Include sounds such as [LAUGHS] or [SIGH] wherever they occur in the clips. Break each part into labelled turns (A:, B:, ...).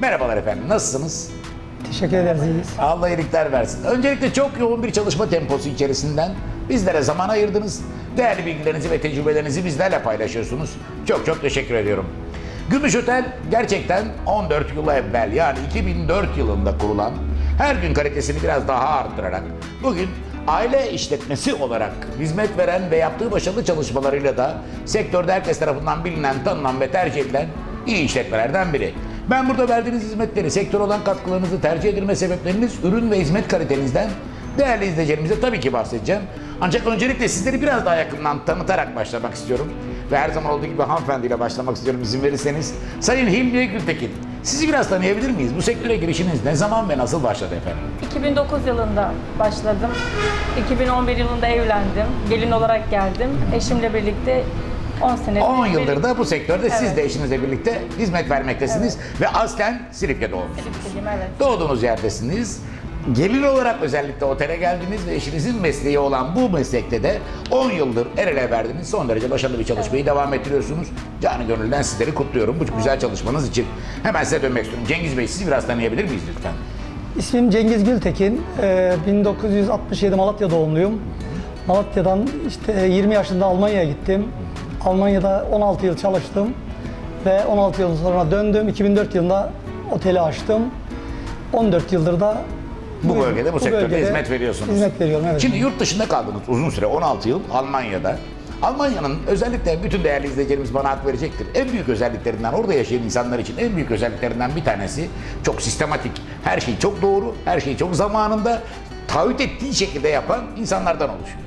A: Merhabalar efendim, nasılsınız?
B: Teşekkür ederiz. iyiyiz.
A: Allah iyilikler versin. Öncelikle çok yoğun bir çalışma temposu içerisinden bizlere zaman ayırdınız. Değerli bilgilerinizi ve tecrübelerinizi bizlerle paylaşıyorsunuz. Çok çok teşekkür ediyorum. Gümüş Otel gerçekten 14 yıl evvel yani 2004 yılında kurulan her gün kalitesini biraz daha arttırarak bugün aile işletmesi olarak hizmet veren ve yaptığı başarılı çalışmalarıyla da sektörde herkes tarafından bilinen, tanınan ve tercih edilen iyi işletmelerden biri. Ben burada verdiğiniz hizmetleri, sektör olan katkılarınızı, tercih edilme sebepleriniz, ürün ve hizmet kalitenizden değerli izleyicilerimize tabii ki bahsedeceğim. Ancak öncelikle sizleri biraz daha yakından tanıtarak başlamak istiyorum. Ve her zaman olduğu gibi hanımefendiyle başlamak istiyorum izin verirseniz. Sayın Hilmiye Gültekin, sizi biraz tanıyabilir miyiz? Bu sektöre girişiniz ne zaman ve nasıl başladı efendim?
C: 2009 yılında başladım. 2011 yılında evlendim. Gelin olarak geldim. Eşimle birlikte 10 sene.
A: 10 yıldır da bu sektörde siz
C: Evet.
A: de eşinizle birlikte hizmet vermektesiniz. Ve aslen Silifke doğumlusunuz.
C: Silifkeliyim, evet.
A: Doğduğunuz yerdesiniz. Gelin olarak özellikle otele geldiniz ve eşinizin mesleği olan bu meslekte de 10 yıldır el ele verdiniz. Son derece başarılı bir çalışmayı devam ettiriyorsunuz. Canı gönülden sizleri kutluyorum bu güzel çalışmanız için. Hemen size dönmek istiyorum. Cengiz Bey sizi biraz tanıyabilir miyiz lütfen?
B: İsmim Cengiz Gültekin. Ee, 1967 Malatya doğumluyum. Malatya'dan işte 20 yaşında Almanya'ya gittim. Almanya'da 16 yıl çalıştım. Ve 16 yıl sonra döndüm. 2004 yılında oteli açtım. 14 yıldır da
A: Bu bölgede, bu sektörde
B: bölgede
A: hizmet veriyorsunuz.
B: Hizmet veriyorum evet.
A: Şimdi yurt dışında kaldınız uzun süre 16 yıl Almanya'da. Almanya'nın özellikle bütün değerli izleyicilerimiz bana hak verecektir. En büyük özelliklerinden orada yaşayan insanlar için en büyük özelliklerinden bir tanesi çok sistematik. Her şey çok doğru, her şey çok zamanında taahhüt ettiği şekilde yapan insanlardan oluşuyor.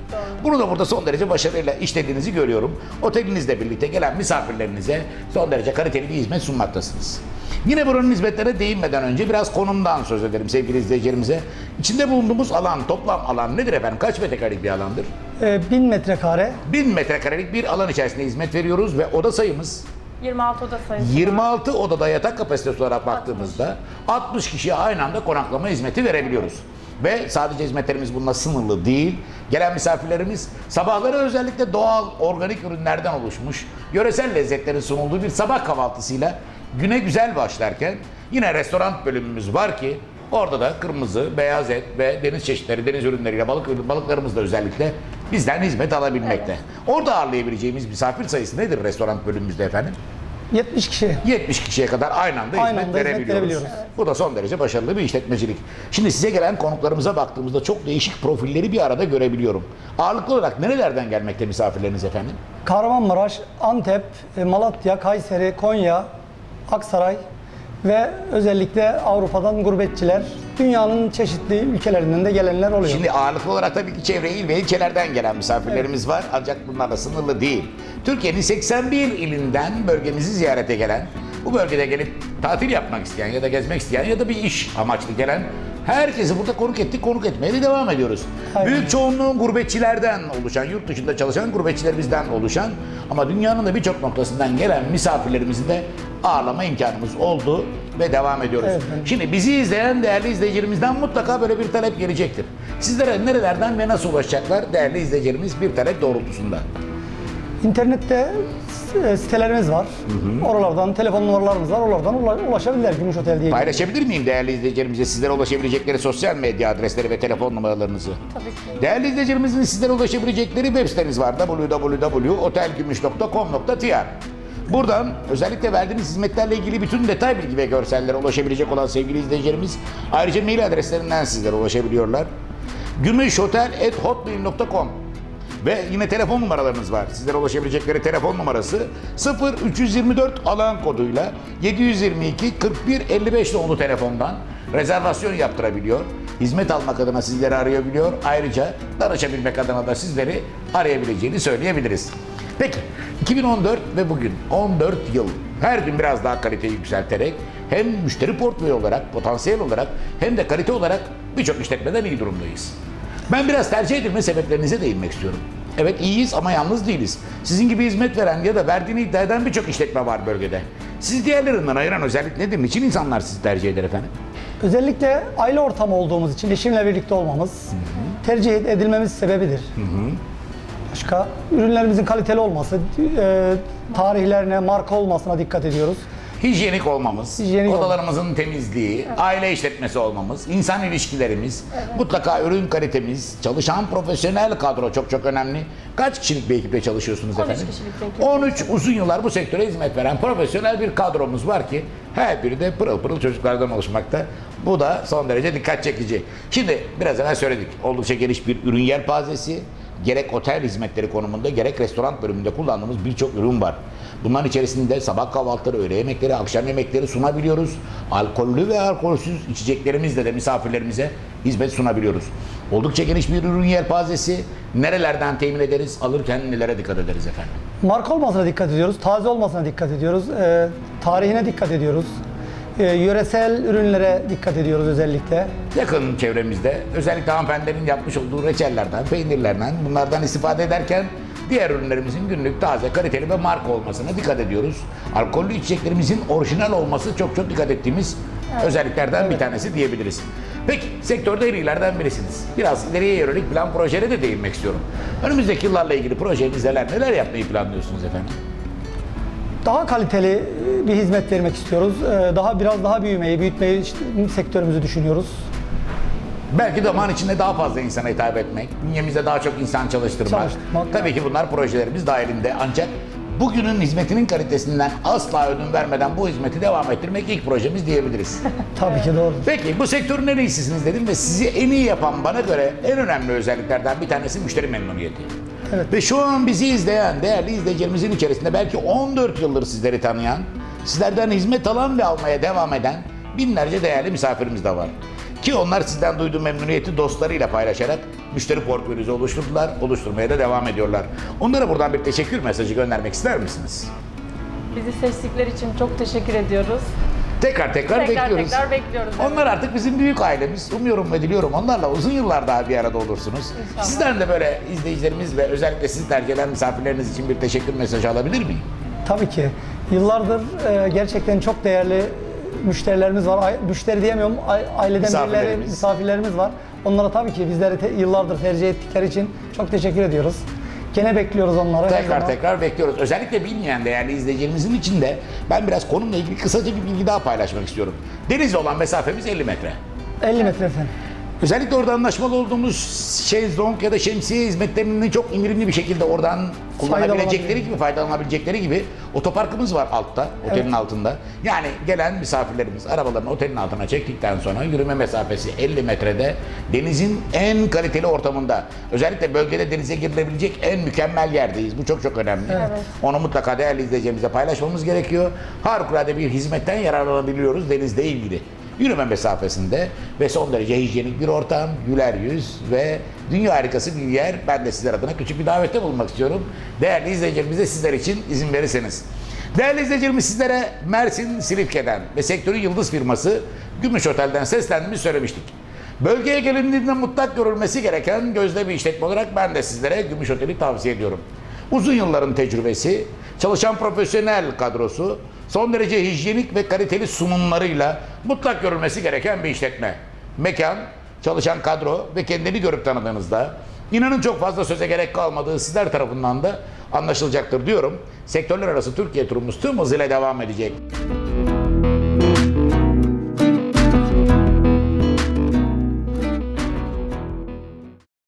A: Bunu da burada son derece başarıyla işlediğinizi görüyorum. Otelinizle birlikte gelen misafirlerinize son derece kaliteli bir hizmet sunmaktasınız. Yine buranın hizmetlerine değinmeden önce biraz konumdan söz edelim sevgili izleyicilerimize. İçinde bulunduğumuz alan, toplam alan nedir efendim? Kaç metrekarelik bir alandır?
B: Ee, 1000 metrekare
A: 1000 metrekarelik bir alan içerisinde hizmet veriyoruz ve oda sayımız
C: 26 oda sayısı.
A: 26 odada yatak kapasitesi olarak baktığımızda 60 kişiye aynı anda konaklama hizmeti verebiliyoruz. Ve sadece hizmetlerimiz bununla sınırlı değil. Gelen misafirlerimiz sabahları özellikle doğal, organik ürünlerden oluşmuş, yöresel lezzetlerin sunulduğu bir sabah kahvaltısıyla güne güzel başlarken yine restoran bölümümüz var ki orada da kırmızı, beyaz et ve deniz çeşitleri, deniz ürünleriyle balık balıklarımız da özellikle bizden hizmet alabilmekte. Orada ağırlayabileceğimiz misafir sayısı nedir restoran bölümümüzde efendim?
B: 70 kişi.
A: 70 kişiye kadar aynı anda
B: Aynı
A: hizmet
B: anda hizmet
A: verebiliyoruz.
B: verebiliyoruz.
A: Bu da son derece başarılı bir işletmecilik. Şimdi size gelen konuklarımıza baktığımızda çok değişik profilleri bir arada görebiliyorum. Ağırlıklı olarak nerelerden gelmekte misafirleriniz efendim?
B: Kahramanmaraş, Antep, e, Malatya, Kayseri, Konya, Aksaray ve özellikle Avrupa'dan gurbetçiler, dünyanın çeşitli ülkelerinden de gelenler oluyor.
A: Şimdi ağırlıklı olarak tabii ki çevre il ve ilçelerden gelen misafirlerimiz var. Ancak bunlar da sınırlı değil. Türkiye'nin 81 ilinden bölgemizi ziyarete gelen, bu bölgede gelip tatil yapmak isteyen ya da gezmek isteyen ya da bir iş amaçlı gelen herkesi burada konuk ettik, konuk etmeye de devam ediyoruz.
B: Aynen.
A: Büyük çoğunluğun gurbetçilerden oluşan, yurt dışında çalışan gurbetçilerimizden oluşan ama dünyanın da birçok noktasından gelen misafirlerimizi de ağırlama imkanımız oldu ve devam ediyoruz.
B: Evet.
A: Şimdi bizi izleyen değerli izleyicilerimizden mutlaka böyle bir talep gelecektir. Sizlere nerelerden ve nasıl ulaşacaklar değerli izleyicilerimiz bir talep doğrultusunda?
B: İnternette e, sitelerimiz var. Oralardan telefon numaralarımız var. Oralardan ula- ulaşabilirler Gümüş Otel diye.
A: Paylaşabilir miyim değerli izleyicilerimize sizlere ulaşabilecekleri sosyal medya adresleri ve telefon numaralarınızı?
C: Tabii ki.
A: Değerli izleyicilerimizin sizlere ulaşabilecekleri web siteniz var. www.otelgümüş.com.tr Buradan özellikle verdiğiniz hizmetlerle ilgili bütün detay bilgi ve görsellere ulaşabilecek olan sevgili izleyicilerimiz ayrıca mail adreslerinden sizlere ulaşabiliyorlar. gümüşhotel.hotmail.com ve yine telefon numaralarınız var. Sizlere ulaşabilecekleri telefon numarası 0 324 alan koduyla 722 41 55 nolu telefondan rezervasyon yaptırabiliyor. Hizmet almak adına sizleri arayabiliyor. Ayrıca danışabilmek adına da sizleri arayabileceğini söyleyebiliriz. Peki 2014 ve bugün 14 yıl her gün biraz daha kaliteyi yükselterek hem müşteri portföyü olarak, potansiyel olarak hem de kalite olarak birçok işletmeden iyi durumdayız. Ben biraz tercih edilme sebeplerinize değinmek istiyorum. Evet iyiyiz ama yalnız değiliz. Sizin gibi hizmet veren ya da verdiğini iddia eden birçok işletme var bölgede. Sizi diğerlerinden ayıran özellik nedir? Niçin insanlar sizi tercih eder efendim?
B: Özellikle aile ortamı olduğumuz için eşimle birlikte olmamız tercih edilmemiz sebebidir. Başka ürünlerimizin kaliteli olması, e, tarihlerine, marka olmasına dikkat ediyoruz.
A: Hijyenik olmamız,
B: Hijyenik
A: odalarımızın temizliği, aile işletmesi olmamız, insan ilişkilerimiz, mutlaka ürün kalitemiz, çalışan profesyonel kadro çok çok önemli. Kaç kişilik bir ekiple çalışıyorsunuz
C: 13
A: efendim?
C: kişilik bir ekiple
A: 13 uzun yıllar bu sektöre hizmet veren profesyonel bir kadromuz var ki her biri de pırıl pırıl çocuklardan oluşmakta. Bu da son derece dikkat çekici. Şimdi biraz evvel söyledik. Oldukça geniş bir ürün yelpazesi. Gerek otel hizmetleri konumunda gerek restoran bölümünde kullandığımız birçok ürün var. Bunların içerisinde sabah kahvaltıları, öğle yemekleri, akşam yemekleri sunabiliyoruz. Alkollü ve alkolsüz içeceklerimizle de misafirlerimize hizmet sunabiliyoruz. Oldukça geniş bir ürün yelpazesi. Nerelerden temin ederiz? Alırken nelere dikkat ederiz efendim?
B: Marka olmasına dikkat ediyoruz, taze olmasına dikkat ediyoruz, e, tarihine dikkat ediyoruz. E, yöresel ürünlere dikkat ediyoruz özellikle.
A: yakın çevremizde özellikle hanımefendilerin yapmış olduğu reçellerden, peynirlerden bunlardan istifade ederken diğer ürünlerimizin günlük taze, kaliteli ve marka olmasına dikkat ediyoruz. Alkollü içeceklerimizin orijinal olması çok çok dikkat ettiğimiz özelliklerden bir tanesi diyebiliriz. Peki sektörde en iyilerden birisiniz. Biraz ileriye yönelik plan projelere de değinmek istiyorum. Önümüzdeki yıllarla ilgili projeniz neler, neler yapmayı planlıyorsunuz efendim?
B: Daha kaliteli bir hizmet vermek istiyoruz. E, daha biraz daha büyümeyi, büyütmeyi işte, sektörümüzü düşünüyoruz.
A: Belki zaman içinde daha fazla insana hitap etmek, bünyemizde daha çok insan çalıştırmak.
B: Çalıştırmak.
A: Tabii ki bunlar projelerimiz dahilinde. Ancak bugünün hizmetinin kalitesinden asla ödün vermeden bu hizmeti devam ettirmek ilk projemiz diyebiliriz. [LAUGHS]
B: Tabii ki doğru.
A: Peki bu sektörün en iyisisiniz dedim ve sizi en iyi yapan bana göre en önemli özelliklerden bir tanesi müşteri memnuniyeti.
B: Evet.
A: Ve şu an bizi izleyen değerli izleyicilerimizin içerisinde belki 14 yıldır sizleri tanıyan, sizlerden hizmet alan ve almaya devam eden binlerce değerli misafirimiz de var. Ki onlar sizden duyduğu memnuniyeti dostlarıyla paylaşarak müşteri portföyünüzü oluşturdular, oluşturmaya da devam ediyorlar. Onlara buradan bir teşekkür mesajı göndermek ister misiniz?
C: Bizi seçtikleri için çok teşekkür ediyoruz.
A: Tekrar tekrar,
C: Tekrar
A: bekliyoruz.
C: tekrar bekliyoruz. evet.
A: Onlar artık bizim büyük ailemiz. Umuyorum ve diliyorum onlarla uzun yıllar daha bir arada olursunuz.
C: İnşallah.
A: Sizden de böyle izleyicilerimiz ve özellikle sizi tercih eden misafirleriniz için bir teşekkür mesajı alabilir miyim?
B: Tabii ki. Yıllardır e, gerçekten çok değerli müşterilerimiz var. Müşteri diyemiyorum, ai- aileden birileri,
A: Misafirlerimiz.
B: misafirlerimiz var. Onlara tabii ki bizleri te- yıllardır tercih ettikleri için çok teşekkür ediyoruz. Gene bekliyoruz onları. her
A: Tekrar
B: zaman.
A: tekrar bekliyoruz. Özellikle bilmeyen değerli izleyicilerimizin için de ben biraz konumla ilgili kısaca bir bilgi daha paylaşmak istiyorum. Denizle olan mesafemiz 50 metre.
B: 50 metre efendim.
A: Özellikle orada anlaşmalı olduğumuz şezlong ya da şemsiye hizmetlerini çok indirimli bir şekilde oradan kullanabilecekleri gibi, faydalanabilecekleri gibi otoparkımız var altta, otelin altında. Yani gelen misafirlerimiz arabalarını otelin altına çektikten sonra yürüme mesafesi 50 metrede denizin en kaliteli ortamında. Özellikle bölgede denize girilebilecek en mükemmel yerdeyiz. Bu çok çok önemli. Onu mutlaka değerli izleyicilerimizle paylaşmamız gerekiyor. Harikulade bir hizmetten yararlanabiliyoruz denizle ilgili yürüme mesafesinde ve son derece hijyenik bir ortam, güler yüz ve dünya harikası bir yer. Ben de sizler adına küçük bir davette bulunmak istiyorum. Değerli izleyicilerimiz sizler için izin verirseniz. Değerli izleyicilerimiz sizlere Mersin Silifke'den ve sektörün yıldız firması Gümüş Otel'den seslendiğimizi söylemiştik. Bölgeye gelindiğinde mutlak görülmesi gereken gözde bir işletme olarak ben de sizlere Gümüş Otel'i tavsiye ediyorum. Uzun yılların tecrübesi, çalışan profesyonel kadrosu, son derece hijyenik ve kaliteli sunumlarıyla mutlak görülmesi gereken bir işletme. Mekan, çalışan kadro ve kendini görüp tanıdığınızda inanın çok fazla söze gerek kalmadığı sizler tarafından da anlaşılacaktır diyorum. Sektörler arası Türkiye turumuz tüm hızıyla devam edecek.